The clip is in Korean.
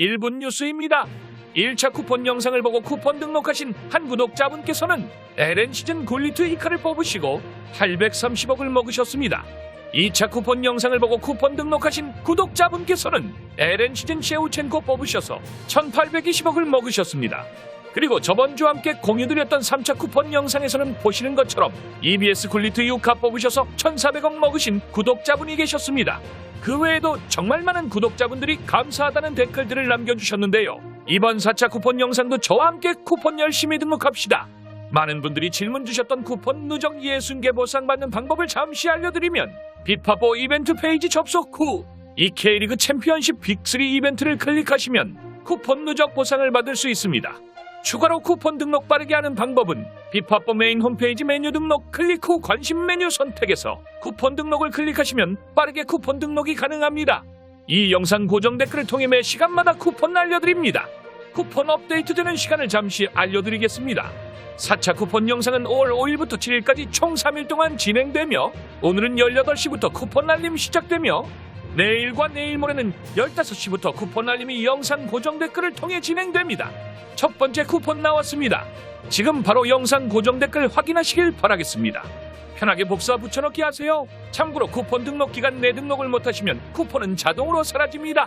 1분 뉴스입니다. 1차 쿠폰 영상을 보고 쿠폰 등록하신 한 구독자분께서는 LN 시즌 골리트 히카를 뽑으시고 830억을 먹으셨습니다. 2차 쿠폰 영상을 보고 쿠폰 등록하신 구독자분께서는 LN 시즌 셰우첸코 뽑으셔서 1820억을 먹으셨습니다. 그리고 저번 주와 함께 공유드렸던 3차 쿠폰 영상에서는 보시는 것처럼 EBS 굴리트 유카 뽑으셔서 1400억 먹으신 구독자분이 계셨습니다. 그 외에도 정말 많은 구독자분들이 감사하다는 댓글들을 남겨주셨는데요. 이번 4차 쿠폰 영상도 저와 함께 쿠폰 열심히 등록합시다. 많은 분들이 질문 주셨던 쿠폰 누적 60개 보상받는 방법을 잠시 알려드리면 빅파보 이벤트 페이지 접속 후이 K리그 챔피언십 빅3 이벤트를 클릭하시면 쿠폰 누적 보상을 받을 수 있습니다. 추가로 쿠폰 등록 빠르게 하는 방법은 비파보 메인 홈페이지 메뉴 등록 클릭 후 관심 메뉴 선택에서 쿠폰 등록을 클릭하시면 빠르게 쿠폰 등록이 가능합니다. 이 영상 고정 댓글을 통해 매 시간마다 쿠폰 알려드립니다. 쿠폰 업데이트되는 시간을 잠시 알려드리겠습니다. 4차 쿠폰 영상은 5월 5일부터 7일까지 총 3일 동안 진행되며 오늘은 18시부터 쿠폰 알림 시작되며 내일과 내일 모레는 15시부터 쿠폰 알림이 영상 고정 댓글을 통해 진행됩니다. 첫 번째 쿠폰 나왔습니다. 지금 바로 영상 고정 댓글 확인하시길 바라겠습니다. 편하게 복사 붙여넣기 하세요. 참고로 쿠폰 등록 기간 내 등록을 못하시면 쿠폰은 자동으로 사라집니다.